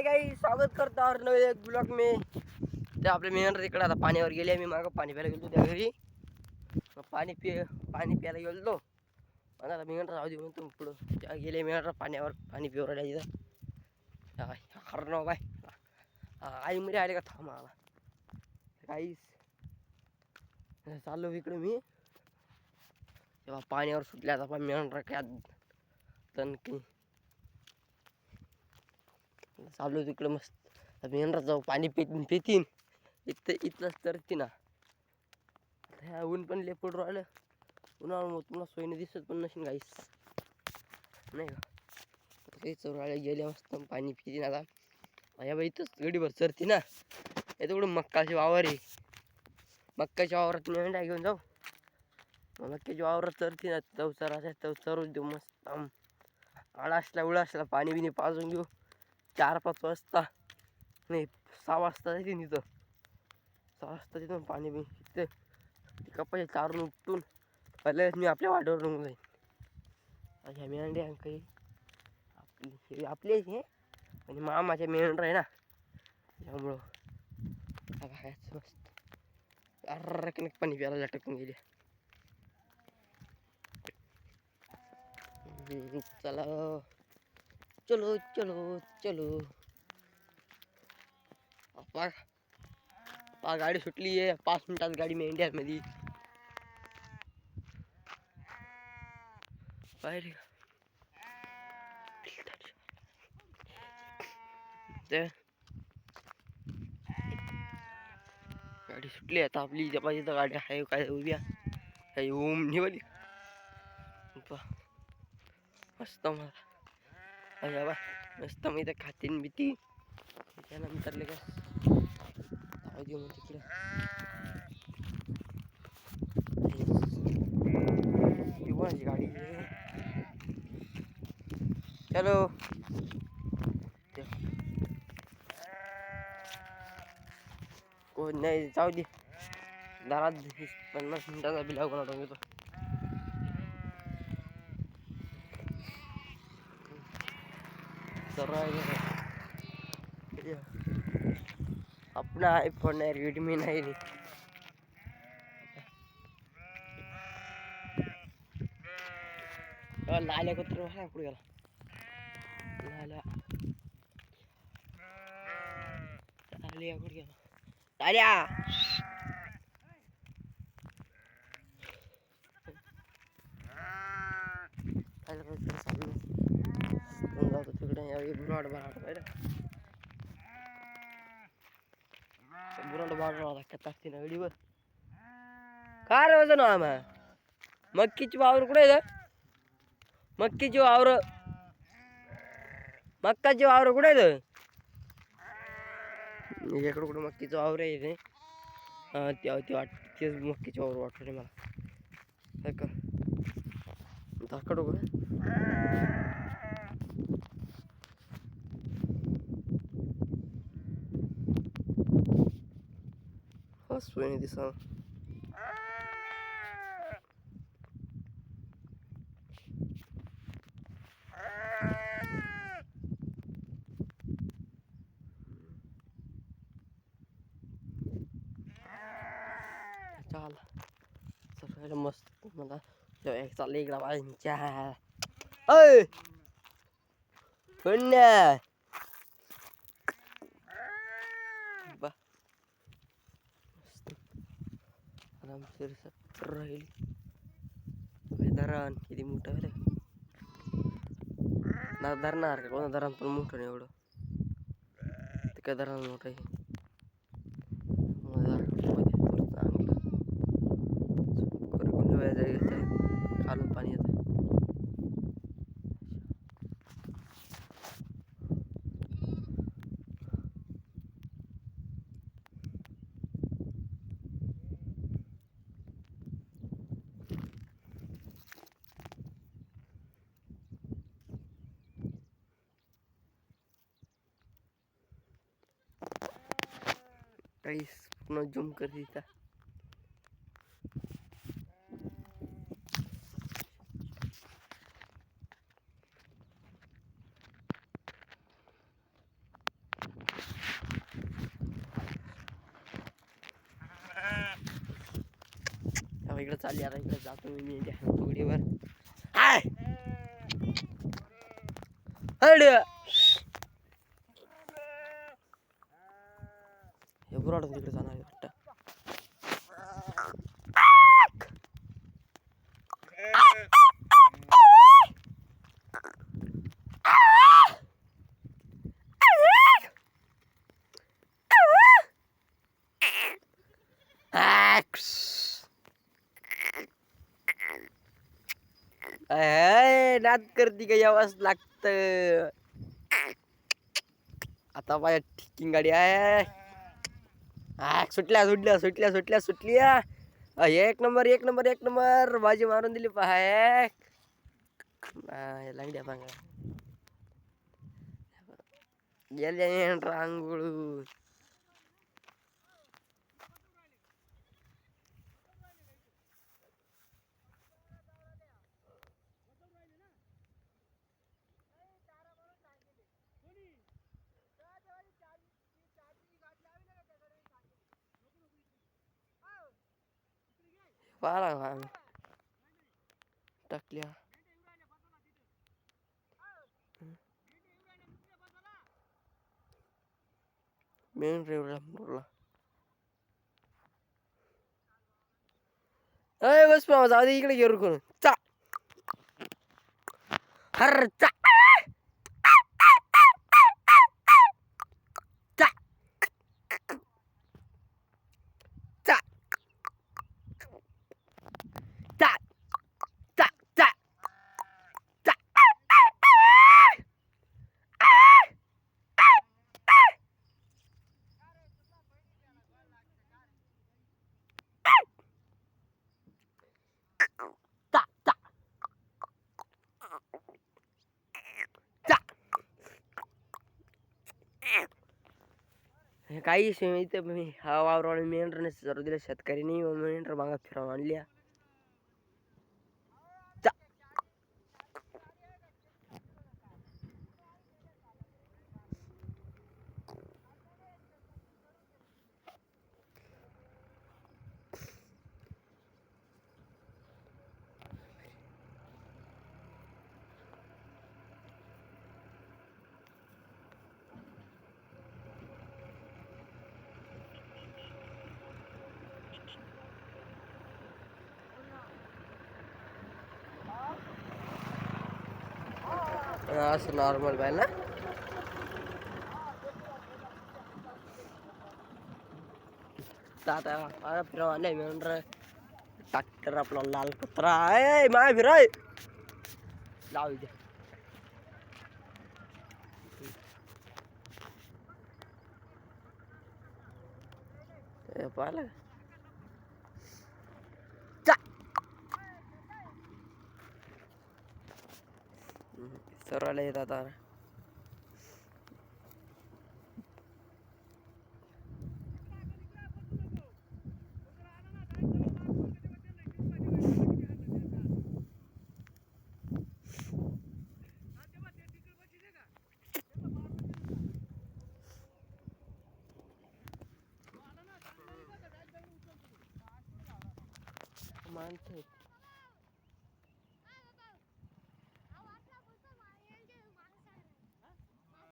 हाय काही स्वागत करतो और नवे एक ब्लॉक मी। ते आपले मेहनत इकडे आता पाण्यावर गेले मी मागं पाणी प्यायला गेलो त्या घरी. मग पाणी पि पाणी प्यायला गेलो आणि आता मेहनत राहू दे म्हणून पुढं. त्या गेले मेहनत पाण्यावर पाणी पिऊ राहिला हर नाव बाय आई मध्ये आले का? थांबा आला काहीच चाललो इकडे मी. तेव्हा पाण्यावर सुटल्या आता पण मेहनत की. चालू तिकडं मस्त. मेहनत जाऊ पाणी पे पेतीन. इथं इथलंच तर ती ना ह्या ऊन पण लय राहिलं. उन्हाळा मग तुम्हाला सोयीने दिसत पण नसेल काहीच नाही का? काही चौराळे गेले मस्त पाणी पितीन आता. माझ्या बाई इथंच गडीभर चरती ना. याच्याकडून मक्काची वावर आहे. मक्काच्या वावरात मेंढ्या घेऊन जाऊ. मक्काच्या वावरात चरती ना चव असा चव देऊ मस्त. आळा असला उळा असला पाणी बिणी पाजून घेऊ. चार पाच वाजता. नाही सहा वाजता येते तिथं सहा वाजता तिथून पाणी बी तिथे ती कपाशी चारून उपटून पहिल्याच मी आपल्या वाटेवर रंगून जाईन. माझ्या मेंढ्या काही आपली हे आपलेच हे आणि मामाच्या मेंढर आहे ना त्यामुळं आता मस्त. अरकनक पाणी प्यायला लटकून गेली. चला. चलो चलो चलो। पा पा गाडी सुटली आहे पाच मिनिटात गाडी मी इंडियामध्ये पाहिजे ते गाडी सुटली आता आपली जपाची पाहिजे तर गाडी आहे काय उभ्या हो काही ओम निवली मस्त मला बा मस्त मी इथं खातीन बिती त्यानंतर लगे धाव देऊ मग तिकडे. ही कोणाची गाडी. हॅलो. चलो कोण नाही जाऊ दे. दारात पन्नास मिनिटाचा बिला कोणा घेतो अपना आईफोन आहे रेडमी नाही रे अ, लाल्या कुत्र हा पुढे गेला लाल्या लाल्या कुठे गेला लाल्या लाल्या कुठे चाललो मग तिकडे. यावेळी बुराड बराड पाहिजे बुराड बराड लागतात टाकते ना काय रे वजन आम्हा मक्कीची वावर कुठे आहे मक्कीची वावर. मक्काची वावर कुठे आहे इकडं कुठं मक्कीचं वावर आहे रे? हा ते ते वाट तेच मक्कीची वावर वाटलं मला. हे का दाखवतो का हा सोयने दिसा चाल सगळं मस्त मला जो एक चाललं इकडं बाजूच्या अय पुण्या बा मस्त आरामशीर सट्टर राहील धरण किती मोठं आहे धरणार का कोणा धरण पण मोठं नाही एवढं ते काय धरण मोठं आहे ગાઈસ પુનઃ જમ કરી દીધા इकडे चालली आता इकडे जातो मी थोडीवर हाय हड हे बुराडून तिकडे जाणार आहे वाटतं अय, नाद करती का यावंच लागत आता माझ्या ठिकिंग गाडी आहे आ, सुटल्या सुटल्या सुटल्या सुटल्या सुटल्या. एक नंबर एक नंबर एक नंबर. बाजी मारून दिली पहा लागल्या सांगा गेल्या रांगोळू. Para wam. Taklia. Main river murla. ஏய் பஸ் பாவம் சாதி இக்கடிக்கு இருக்கும் சா ஹர் சா काहीच इथं मी हा वावरावर मेंढरने चालू दिलं शेतकरी नाही मेंढर मागा फिरावून आणल्या క్రాస్ నార్మల్ పైన తాత పిరో అని ఏమేమంటారు టక్కర్ అప్పుడు వాళ్ళు కుత్తరా మా పిరాయ్ లావు ఇది పాలే सर्वाला येत आता माणसं